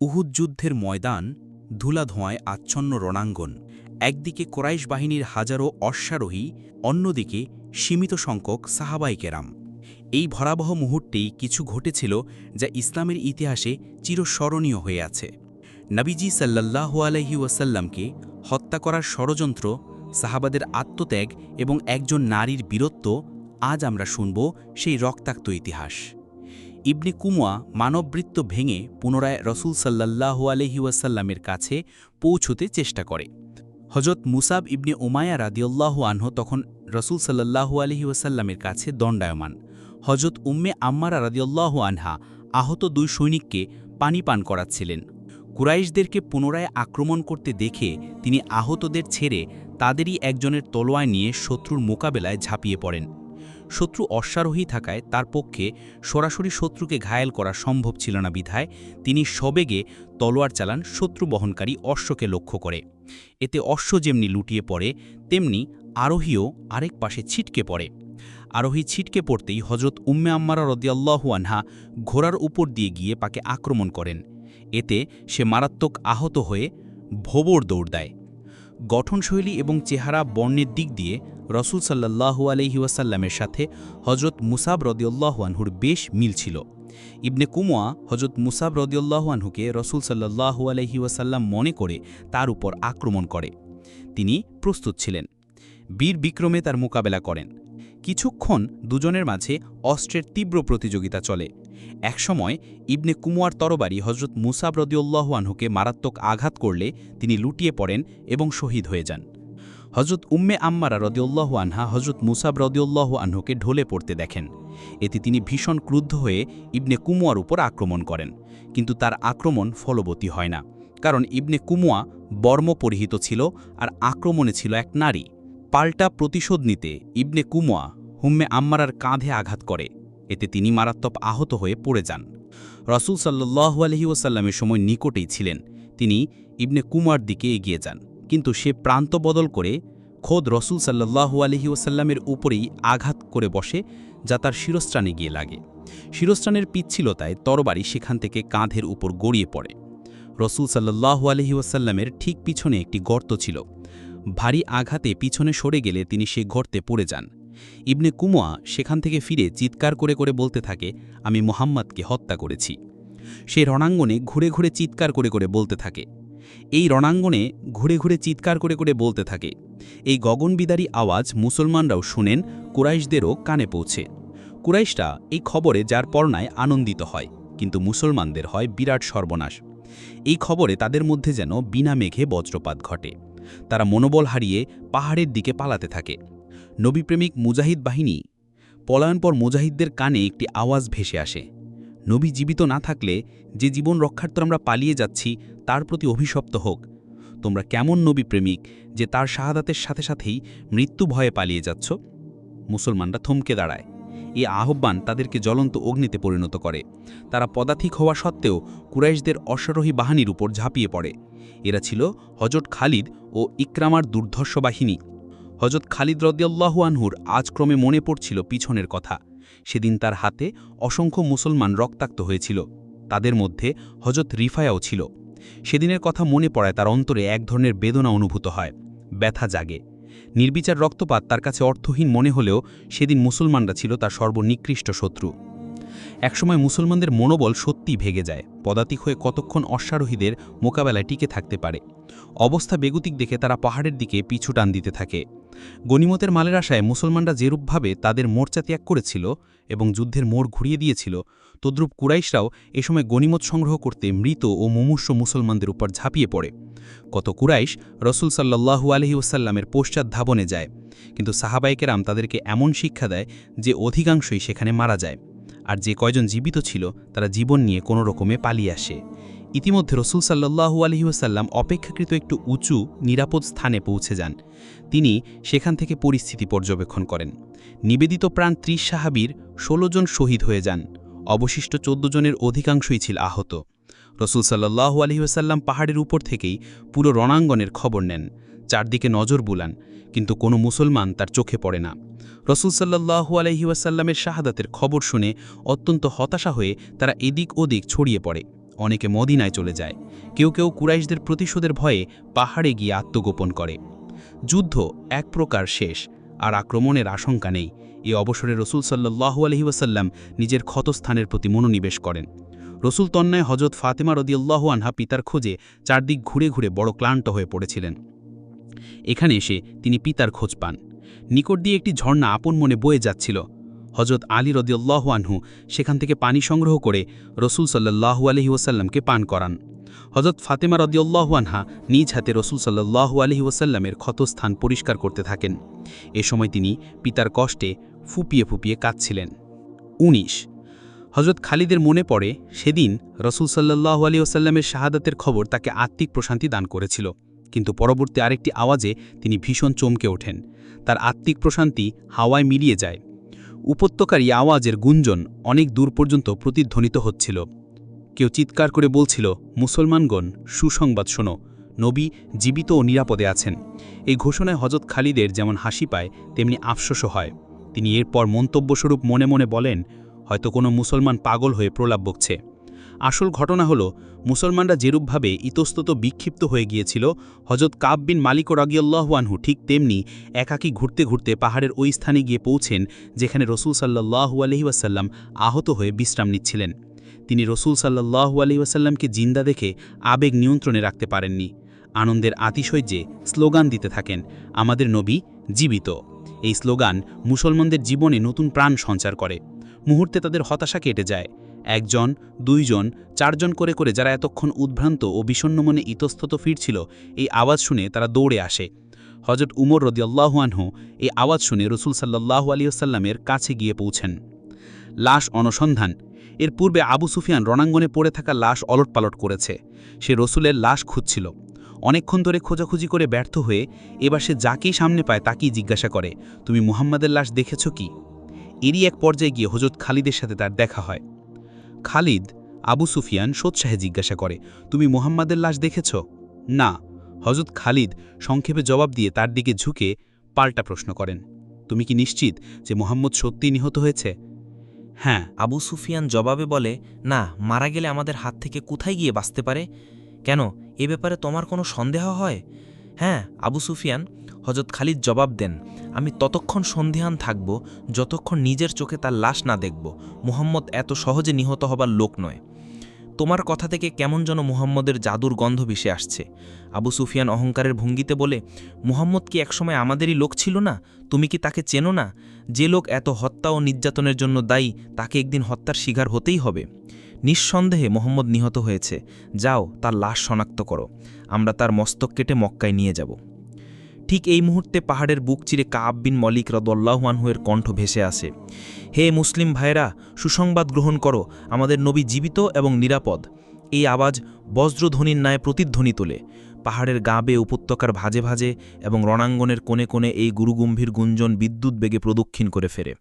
উহুদ যুদ্ধের ময়দান ধুলাধোঁয়ায় আচ্ছন্ন রণাঙ্গন। একদিকে কোরাইশ বাহিনীর হাজারো অশ্বারোহী, অন্যদিকে সীমিত সংখ্যক সাহাবাই কেরাম। এই ভরাবহ মুহূর্তেই কিছু ঘটেছিল যা ইসলামের ইতিহাসে চিরস্মরণীয় হয়ে আছে। নবীজি সাল্লাল্লাহু আলহি ওয়াসাল্লামকে হত্যা করার ষড়যন্ত্র, সাহাবাদের আত্মত্যাগ এবং একজন নারীর বীরত্ব আজ আমরা শুনব সেই রক্তাক্ত ইতিহাস। ইবনে কুমুয়া মানববৃত্ত ভেঙে পুনরায় রসুল সাল্লাল্লাহু আলহি ওয়াসাল্লামের কাছে পৌঁছতে চেষ্টা করে। হজরত মুসাব ইবনে উমায়া রাদিউল্লাহু আনহ তখন রসুল সাল্লাল্লাহু আলহি ওয়াসাল্লামের কাছে দণ্ডায়মান। হজরত উম্মে আম্মারা রাদিউল্লাহু আনহা আহত দুই সৈনিককে পানি পান করাচ্ছিলেন। কুরাইশদেরকে পুনরায় আক্রমণ করতে দেখে তিনি আহতদের ছেড়ে তাদেরই একজনের তলোয়ায় নিয়ে শত্রুর মোকাবেলায় ঝাঁপিয়ে পড়েন। শত্রু অশ্বারোহী থাকায় তার পক্ষে সরাসরি শত্রুকে ঘায়েল করা সম্ভব ছিল না বিধায় তিনি সবেগে তলোয়ার চালান শত্রু বহনকারী অশ্বকে লক্ষ্য করে। এতে অশ্ব যেমনি লুটিয়ে পড়ে, তেমনি আরোহীও আরেক পাশে ছিটকে পড়ে। আরোহী ছিটকে পড়তেই হজরত উম্মে আম্মারা রদিয়াল্লাহু আনহা ঘোড়ার উপর দিয়ে গিয়ে পাকে আক্রমণ করেন। এতে সে মারাত্মক আহত হয়ে ভোবর দৌড় দেয়। গঠনশৈলী এবং চেহারা বর্ণের দিক দিয়ে রসুল সাল্লাহু আলহিউসাল্লামের সাথে হজরত মুসাব রদিউল্লাহানহুর বেশ মিল ছিল। ইবনে কুমোয়া হজরত মুসাব রদিউল্লাহানহুকে রসুল সাল্লাহু আলহিউসাল্লাম মনে করে তার উপর আক্রমণ করে। তিনি প্রস্তুত ছিলেন। বীর বিক্রমে তার মোকাবেলা করেন। কিছুক্ষণ দুজনের মাঝে অস্ত্রের তীব্র প্রতিযোগিতা চলে। একসময় ইবনে কুমোয়ার তরবারি হজরত মুসাব রদিউল্লাহানহুকে মারাত্মক আঘাত করলে তিনি লুটিয়ে পড়েন এবং শহীদ হয়ে যান। হজরত উম্মে আম্মারা রদিউল্লাহ আনহা হজরত মুসাব রদিউল্লাহ আনহুকে ঢলে পড়তে দেখেন। এতে তিনি ভীষণ ক্রুদ্ধ হয়ে ইবনে কুমুয়ার উপর আক্রমণ করেন। কিন্তু তার আক্রমণ ফলবতী হয় না, কারণ ইবনে কুমুয়া বর্ম পরিহিত ছিল আর আক্রমণে ছিল এক নারী। পাল্টা প্রতিশোধ নিতে ইবনে কুমুয়া হুম্মে আম্মারার কাঁধে আঘাত করে। এতে তিনি মারাত্মক আহত হয়ে পড়ে যান। রসুল সাল্লু আলহি ওসাল্লামের সময় নিকটেই ছিলেন। তিনি ইবনে কুমার দিকে এগিয়ে যান। কিন্তু সে প্রান্ত বদল করে খোদ রসুল সাল্লাহু আলহি ওসাল্লামের উপরেই আঘাত করে বসে, যা তার শিরস্ত্রাণে গিয়ে লাগে। শিরস্ত্রাণের পিচ্ছিলতায় তরবারি সেখান থেকে কাঁধের উপর গড়িয়ে পড়ে। রসুল সাল্লাহু আলহি ওসাল্লামের ঠিক পিছনে একটি গর্ত ছিল। ভারী আঘাতে পিছনে সরে গেলে তিনি সে গর্তে পড়ে যান। ইবনে কুমোয়া সেখান থেকে ফিরে চিৎকার করে করে বলতে থাকে, আমি মোহাম্মদকে হত্যা করেছি। সে রণাঙ্গনে ঘুরে ঘুরে চিৎকার করে করে বলতে থাকে এই রণাঙ্গনে ঘুরে ঘুরে চিৎকার করে করে বলতে থাকে। এই গগনবিদারী আওয়াজ মুসলমানরাও শুনেন, কুরাইশদেরও কানে পৌঁছে। কুরাইশরা এই খবরে যার পর্ণায় আনন্দিত হয়, কিন্তু মুসলমানদের হয় বিরাট সর্বনাশ। এই খবরে তাদের মধ্যে যেন বিনা মেঘে বজ্রপাত ঘটে। তারা মনোবল হারিয়ে পাহাড়ের দিকে পালাতে থাকে। নবীপ্রেমিক মুজাহিদ বাহিনী পলায়নপর মুজাহিদদের কানে একটি আওয়াজ ভেসে আসে। নবী জীবিত না থাকলে যে জীবন রক্ষার্থ আমরা পালিয়ে যাচ্ছি, তার প্রতি অভিশপ্ত হোক। তোমরা কেমন নবী প্রেমিক যে তার শাহাদাতের সাথে সাথেই মৃত্যু ভয়ে পালিয়ে যাচ্ছ? মুসলমানরা থমকে দাঁড়ায়। এই আহ্বান তাদেরকে জ্বলন্ত অগ্নিতে পরিণত করে। তারা পদাতিক হওয়া সত্ত্বেও কুরাইশদের অশ্বারোহী বাহিনীর উপর ঝাঁপিয়ে পড়ে। এরা ছিল হজরত খালিদ ও ইকরামার দুর্ধর্ষ বাহিনী। হজরত খালিদ রদিয়াল্লাহু আনহুর আজ ক্রমে মনে পড়ছিল পিছনের কথা। সেদিন তার হাতে অসংখ্য মুসলমান রক্তাক্ত হয়েছিল। তাদের মধ্যে হজরত রিফায়াও ছিল। সেদিনের কথা মনে পড়ায় তার অন্তরে এক ধরনের বেদনা অনুভূত হয়, ব্যথা জাগে। নির্বিচার রক্তপাত তার কাছে অর্থহীন মনে হলেও সেদিন মুসলমানরা ছিল তার সর্বনিকৃষ্ট শত্রু। একসময় মুসলমানদের মনোবল সত্যি ভেগে যায়। পদাতিক হয়ে কতক্ষণ অশ্বারোহীদের মোকাবেলায় টিকে থাকতে পারে? অবস্থা বেগুতিক দেখে তারা পাহাড়ের দিকে পিছু টান দিতে থাকে। গনিমতের মালের আশায় মুসলমানরা যেরূপভাবে তাদের মোর্চা ত্যাগ করেছিল এবং যুদ্ধের মোড় ঘুরিয়ে দিয়েছিল, তদ্রূপ কুরাইশরাও এ সময় গনিমত সংগ্রহ করতে মৃত ও মুমূর্ষ মুসলমানদের উপর ঝাঁপিয়ে পড়ে। কত কুরাইশ রসুল সাল্লাহু আলহি ওসাল্লামের পশ্চাৎ ধাবনে যায়, কিন্তু সাহাবাইকেরাম তাদেরকে এমন শিক্ষা দেয় যে অধিকাংশই সেখানে মারা যায়। আর যে কয়জন জীবিত ছিল, তারা জীবন নিয়ে কোনো রকমে পালিয়ে আসে। ইতিমধ্যে রসুল সাল্লাহু আলহিউসাল্লাম অপেক্ষাকৃত একটু উঁচু, নিরাপদ স্থানে পৌঁছে যান। তিনি সেখান থেকে পরিস্থিতি পর্যবেক্ষণ করেন। নিবেদিত প্রাণ ত্রিশ সাহাবির ১৬ জন শহীদ হয়ে যান। অবশিষ্ট চোদ্দ জনের অধিকাংশই ছিল আহত। রসুল সাল্লাহু আলহিউসাল্লাম পাহাড়ের উপর থেকেই পুরো রণাঙ্গনের খবর নেন। চারদিকে নজর বুলান, কিন্তু কোনো মুসলমান তার চোখে পড়ে না। রসুল সাল্লাহু আলহিউসাল্লামের শাহাদাতের খবর শুনে অত্যন্ত হতাশা হয়ে তারা এদিক ওদিক ছড়িয়ে পড়ে। অনেকে মদিনায় চলে যায়। কেউ কেউ কুরাইশদের প্রতিশোধের ভয়ে পাহাড়ে গিয়ে আত্মগোপন করে। যুদ্ধ এক প্রকার শেষ, আর আক্রমণের আশঙ্কা নেই। এ অবসরে রসুল সাল্লাহু আলহি ওয়াসাল্লাম নিজের ক্ষতস্থানের প্রতি মনোনিবেশ করেন। রসুল তন্যায় হজরত ফাতেমা রদিয়াল্লাহু আনহা পিতার খোঁজে চারদিক ঘুরে ঘুরে বড় ক্লান্ত হয়ে পড়েছিলেন। এখানে এসে তিনি পিতার খোঁজ পান। নিকট দিয়ে একটি ঝর্ণা আপন মনে বয়ে যাচ্ছিল। হজরত আলী রদিয়াল্লাহ আনহু সেখান থেকে পানি সংগ্রহ করে রসুল সাল্লাহু আলহি ওসাল্লামকে পান করান। হজরত ফাতেমা রদিয়াল্লাহু আনহা নিজ হাতে রসুল সাল্লাহু আলহি ওসাল্লামের ক্ষতস্থান পরিষ্কার করতে থাকেন। এ সময় তিনি পিতার কষ্টে ফুপিয়ে ফুপিয়ে কাঁদছিলেন। উনিশ। হজরত খালিদের মনে পড়ে সেদিন রসুল সাল্লাহু আলী ওসাল্লামের শাহাদাতের খবর তাকে আত্মিক প্রশান্তি দান করেছিল। কিন্তু পরবর্তী আরেকটি আওয়াজে তিনি ভীষণ চমকে ওঠেন। তার আত্মিক প্রশান্তি হাওয়ায় মিলিয়ে যায়। উপত্যকার এই আওয়াজের গুঞ্জন অনেক দূর পর্যন্ত প্রতিধ্বনিত হচ্ছিল। কেউ চিৎকার করে বলছিল, মুসলমানগণ, সুসংবাদ শোনো। নবী জীবিত ও নিরাপদে আছেন। এই ঘোষণায় হজরত খালিদের যেমন হাসি পায়, তেমনি আফসোসও হয়। তিনি এরপর মন্তব্যস্বরূপ মনে মনে বলেন, হয়তো কোনো মুসলমান পাগল হয়ে প্রলাপ বকছে। আসল ঘটনা হল, মুসলমানরা যেরূপভাবে ইতস্তত বিক্ষিপ্ত হয়ে গিয়েছিল হজরত কাব বিন মালিক রাগিয়াল্লাহুয়ানহু ঠিক তেমনি একাকী ঘুরতে ঘুরতে পাহাড়ের ওই স্থানে গিয়ে পৌঁছেন, যেখানে রসুল সাল্লাহু আলহি ওয়াসাল্লাম আহত হয়ে বিশ্রাম নিচ্ছিলেন। তিনি রসুল সাল্লাহু আলহি ওয়াসাল্লামকে জিন্দা দেখে আবেগ নিয়ন্ত্রণে রাখতে পারেননি। আনন্দের আতিশয্যে স্লোগান দিতে থাকেন, আমাদের নবী জীবিত। এই স্লোগান মুসলমানদের জীবনে নতুন প্রাণ সঞ্চার করে। মুহূর্তে তাদের হতাশা কেটে যায়। একজন, দুইজন, চারজন করে করে যারা এতক্ষণ উদ্ভ্রান্ত ও বিষণ্ণ মনে ইতস্তত ফিরছিল, এই আওয়াজ শুনে তারা দৌড়ে আসে। হজরত উমর রদিয়াল্লাহুয়ানহু এই আওয়াজ শুনে রসুল সাল্লাহ আলিয়াল্লামের কাছে গিয়ে পৌঁছেন। লাশ অনুসন্ধান। এর পূর্বে আবু সুফিয়ান রণাঙ্গনে পড়ে থাকা লাশ অলটপালট করেছে। সে রসুলের লাশ খুঁজছিল। অনেকক্ষণ ধরে খোঁজাখুঁজি করে ব্যর্থ হয়ে এবার সে যাকেই সামনে পায় তাকেই জিজ্ঞাসা করে, তুমি মুহাম্মাদের লাশ দেখেছ কি? এরই এক পর্যায়ে গিয়ে হজরত খালিদের সাথে তার দেখা হয়। খালিদ আবু সুফিয়ান সোৎসাহে জিজ্ঞাসা করে, তুমি মোহাম্মদের লাশ দেখেছ? না। হজরত খালিদ সংক্ষেপে জবাব দিয়ে তার দিকে ঝুঁকে পাল্টা প্রশ্ন করেন, তুমি কি নিশ্চিত যে মোহাম্মদ সত্যিই নিহত হয়েছে? হ্যাঁ। আবু সুফিয়ান জবাবে বলে, না, মারা গেলে আমাদের হাত থেকে কোথায় গিয়ে বাঁচতে পারে? কেন? এ ব্যাপারে তোমার কোনো সন্দেহ হয়? হ্যাঁ। আবু সুফিয়ান হজরত খালিদ জবাব দেন আমি ততক্ষণ সন্ধিহান থাকব, যতক্ষণ নিজের চোখে তার লাশ না দেখব। মুহাম্মদ এত সহজে নিহত হবার লোক নয়। তোমার কথা থেকে কেমন যেন মুহাম্মদের জাদুর গন্ধ ভেসে আসছে। আবু সুফিয়ান অহংকারের ভঙ্গিতে বলে, মুহাম্মদ কি একসময় আমাদেরই লোক ছিল না? তুমি কি তাকে চেনো না? যে লোক এত হত্যা ও নির্যাতনের জন্য দায়ী, তাকে একদিন হত্যার শিকার হতেই হবে। নিঃসন্দেহে মোহাম্মদ নিহত হয়েছে। যাও, তার লাশ শনাক্ত করো। আমরা তার মস্তক কেটে মক্কায় নিয়ে যাব। ঠিক এই মুহূর্তে পাহাড়ের বুক চিরে কাব বিন মলিক রদল্লাহুয়ানহুয়ের কণ্ঠ ভেসে আসে। হে মুসলিম ভাইরা সুসংবাদ গ্রহণ করো, আমাদের নবী জীবিত এবং নিরাপদ। এই আওয়াজ বজ্রধ্বনির ন্যায় প্রতিধ্বনি তোলে। পাহাড়ের গা বেয়ে উপত্যকার ভাজে ভাজে এবং রণাঙ্গনের কোণে কোণে এই গুরুগম্ভীর গুঞ্জন বিদ্যুৎ বেগে প্রদক্ষিণ করে ফেরে।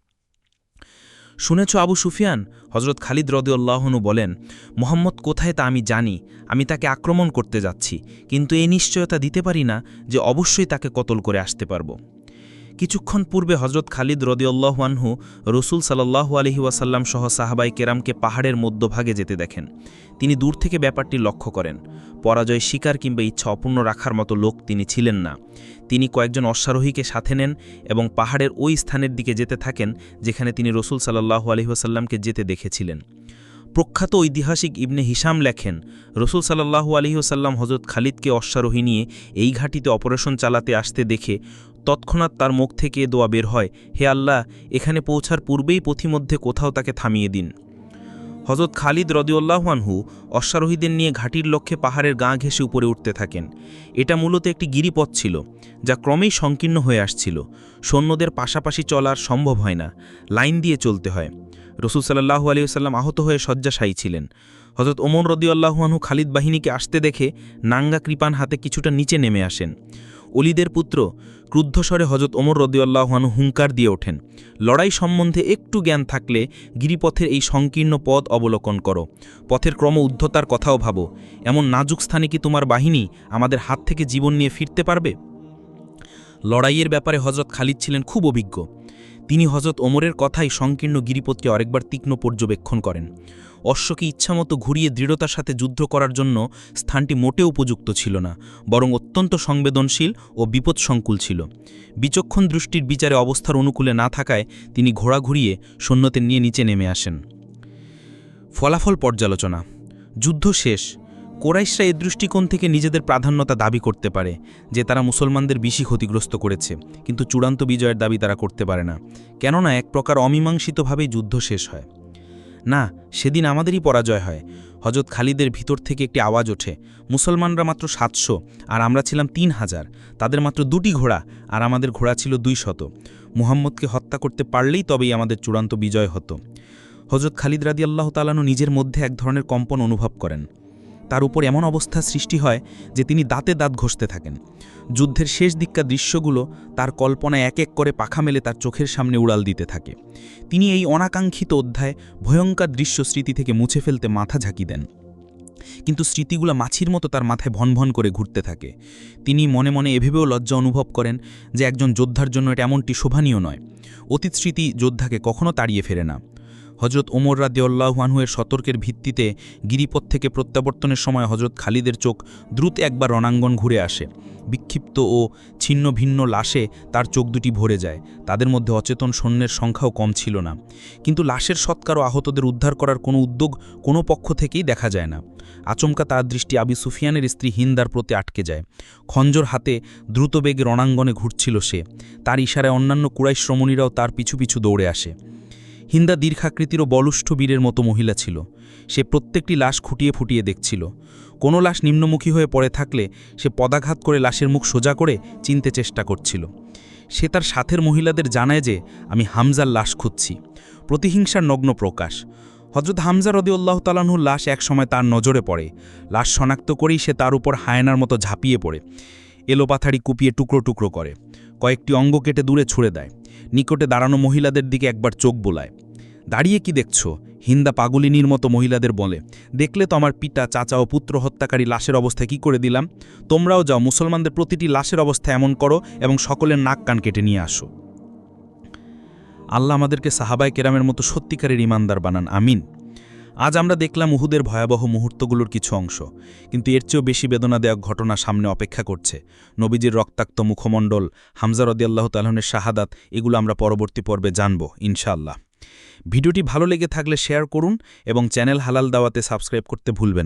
শুনেছ আবু সুফিয়ান? হজরত খালিদ রদিউল্লাহনু বলেন, মোহাম্মদ কোথায় তা আমি জানি, আমি তাকে আক্রমণ করতে যাচ্ছি, কিন্তু এই নিশ্চয়তা দিতে পারি না যে অবশ্যই তাকে কতল করে আসতে পারব। কিছুক্ষণ পূর্বে হজরত খালিদ রদিউল্লাহানহু রসুল সাল্লাহু আলহি ওয়াসাল্লাম সহ সাহাবাই কেরামকে পাহাড়ের মধ্যভাগে যেতে দেখেন। তিনি দূর থেকে ব্যাপারটি লক্ষ্য করেন। পরাজয় শিকার কিংবা ইচ্ছা অপূর্ণ রাখার মতো লোক তিনি ছিলেন না। তিনি কয়েকজন অশ্বারোহীকে সাথে নেন এবং পাহাড়ের ওই স্থানের দিকে যেতে থাকেন, যেখানে তিনি রসুল সাল্লাহু আলহিহাসাল্লামকে যেতে দেখেছিলেন। প্রখ্যাত ঐতিহাসিক ইবনে হিসাম লেখেন, রসুল সাল্লাহু আলহিহসাল্লাম হজরত খালিদকে অশ্বারোহী নিয়ে এই ঘাটিতে অপারেশন চালাতে আসতে দেখে তৎক্ষণাৎ তার মুখ থেকে দোয়া বের হয়, হে আল্লাহ, এখানে পৌঁছার পূর্বেই পথিমধ্যে কোথাও তাকে থামিয়ে দিন। হজরত খালিদ রদিউল্লাহানহু অশ্বারোহীদের নিয়ে ঘাটির লক্ষ্যে পাহাড়ের গা ঘেঁষে উপরে উঠতে থাকেন। এটা মূলত একটি গিরিপথ ছিল, যা ক্রমেই সংকীর্ণ হয়ে আসছিল। সৈন্যদের পাশাপাশি চলার সম্ভব হয় না, লাইন দিয়ে চলতে হয়। রসুল সাল্লাহু আলিয়াল্লাম আহত হয়ে শয্যাশায়ী ছিলেন। হজরত ওমর রদিউল্লাহানহু খালিদ বাহিনীকে আসতে দেখে নাঙ্গা কৃপান হাতে কিছুটা নিচে নেমে আসেন। অলিদের পুত্র ক্রুদ্ধস্বরে হজরত ওমর রদিউল্লাহানু হুঙ্কার দিয়ে ওঠেন, লড়াই সম্বন্ধে একটু জ্ঞান থাকলে গিরিপথের এই সংকীর্ণ পথ অবলোকন করো। পথের ক্রম উদ্ধতার কথাও ভাবো। এমন নাজুক স্থানে কি তোমার বাহিনী আমাদের হাত থেকে জীবন নিয়ে ফিরতে পারবে? লড়াইয়ের ব্যাপারে হজরত খালিদ ছিলেন খুব অভিজ্ঞ। তিনি হজরত ওমরের কথাই সংকীর্ণ গিরিপথকে আরেকবার তীক্ষ্ণ পর্যবেক্ষণ করেন। অশ্বকে ইচ্ছামতো ঘুরিয়ে দৃঢ়তার সাথে যুদ্ধ করার জন্য স্থানটি মোটেও উপযুক্ত ছিল না, বরং অত্যন্ত সংবেদনশীল ও বিপদসংকুল ছিল। বিচক্ষণ দৃষ্টির বিচারে অবস্থার অনুকূলে না থাকায় তিনি ঘোড়া ঘুরিয়ে সৈন্যদের নিয়ে নিচে নেমে আসেন। ফলাফল পর্যালোচনা। যুদ্ধ শেষ। কোরাইশরা এ দৃষ্টিকোণ থেকে নিজেদের প্রাধান্যতা দাবি করতে পারে যে তারা মুসলমানদের বেশি ক্ষতিগ্রস্ত করেছে, কিন্তু চূড়ান্ত বিজয়ের দাবি তারা করতে পারে না। কেননা এক প্রকার অমীমাংসিতভাবেই যুদ্ধ শেষ হয়। না, সেদিন আমাদেরই পরাজয় হয়। হজরত খালিদের ভিতর থেকে একটি আওয়াজ ওঠে, মুসলমানরা মাত্র সাতশো আর আমরা ছিলাম তিন হাজার। তাদের মাত্র দুটি ঘোড়া আর আমাদের ঘোড়া ছিল দুই শত। মুহাম্মদকে হত্যা করতে পারলেই তবেই আমাদের চূড়ান্ত বিজয় হতো। হজরত খালিদ রাদি আল্লাহ তালানু নিজের মধ্যে এক ধরনের কম্পন অনুভব করেন। তার উপর এমন অবস্থা সৃষ্টি হয় যে তিনি দাঁতে দাঁত ঘষতে থাকেন। যুদ্ধের শেষ দিককার দৃশ্যগুলো তার কল্পনায় এক এক করে পাখা মেলে তার চোখের সামনে উড়াল দিতে থাকে। তিনি এই অনাকাঙ্ক্ষিত অধ্যায় ভয়ঙ্কর দৃশ্য স্মৃতি থেকে মুছে ফেলতে মাথা ঝাঁকি দেন। কিন্তু স্মৃতিগুলো মাছির মতো তার মাথায় ভনভন করে ঘুরতে থাকে। তিনি মনে মনে এভেবেও লজ্জা অনুভব করেন যে একজন যোদ্ধার জন্য এটা এমনটি শোভনীয় নয়। অতীত স্মৃতি যোদ্ধাকে কখনো তাড়িয়ে ফেরে না। হজরত ওমর রাদিউল্লাহানহুয়ের সতর্কের ভিত্তিতে গিরিপথ থেকে প্রত্যাবর্তনের সময় হজরত খালিদের চোখ দ্রুত একবার রণাঙ্গন ঘুরে আসে। বিক্ষিপ্ত ও ছিন্ন ভিন্ন লাশে তার চোখ দুটি ভরে যায়। তাদের মধ্যে অচেতন সৈন্যের সংখ্যাও কম ছিল না। কিন্তু লাশের সৎকার ও আহতদের উদ্ধার করার কোনো উদ্যোগ কোনো পক্ষ থেকেই দেখা যায় না। আচমকা তার দৃষ্টি আবি সুফিয়ানের স্ত্রী হিন্দার প্রতি আটকে যায়। খঞ্জর হাতে দ্রুতবেগে রণাঙ্গনে ঘুরছিল সে। তার ইশারায় অন্যান্য কুরাই শ্রমণীরাও তার পিছু পিছু দৌড়ে আসে। হিন্দা দীর্ঘাকৃতির ও বলুষ্ঠ বীরের মতো মহিলা ছিল। সে প্রত্যেকটি লাশ খুঁটিয়ে ফুটিয়ে দেখছিল। কোনো লাশ নিম্নমুখী হয়ে পড়ে থাকলে সে পদাঘাত করে লাশের মুখ সোজা করে চিনতে চেষ্টা করছিল। সে তার সাথের মহিলাদের জানায় যে, আমি হামজার লাশ খুঁজছি। প্রতিহিংসার নগ্ন প্রকাশ। হজরত হামজা রদিউল্লাহ তালাহুর লাশ একসময় তার নজরে পড়ে। লাশ শনাক্ত করেই সে তার উপর হায়নার মতো ঝাঁপিয়ে পড়ে। এলোপাথাড়ি কুপিয়ে টুকরো টুকরো করে। কয়েকটি অঙ্গ কেটে দূরে ছুড়ে দেয়। নিকটে দাঁড়ানো মহিলাদের দিকে একবার চোখ বোলায়। দাঁড়িয়ে কি দেখছ? হিন্দা পাগলিনীর মতো মহিলাদের বলে। দেখলে তো আমার পিতা, চাচা ও পুত্র হত্যাকারী লাশের অবস্থা কি করে দিলাম? তোমরাও যাও, মুসলমানদের প্রতিটি লাশের অবস্থা এমন করো এবং সকলের নাক কান কেটে নিয়ে আসো। আল্লাহ আমাদেরকে সাহাবায় কেরামের মতো সত্যিকারের ইমানদার বানান। আমিন। আজ আমরা দেখলাম উহুদের ভয়াবহ মুহূর্তগুলোর কিছু অংশ, কিন্তু এর চেয়েও বেশি বেদনা দেওয়া ঘটনা সামনে অপেক্ষা করছে নবীজির রক্তাক্ত মুখমণ্ডল হামজার আল্লাহ তালনের শাহাদাত, এগুলো আমরা পরবর্তী পর্বে জানব, ইনশাআল্লাহ ভিডিওটি ভালো লেগে থাকলে শেয়ার করুন এবং চ্যানেল হালাল দাওয়াতে সাবস্ক্রাইব করতে ভুলবেন।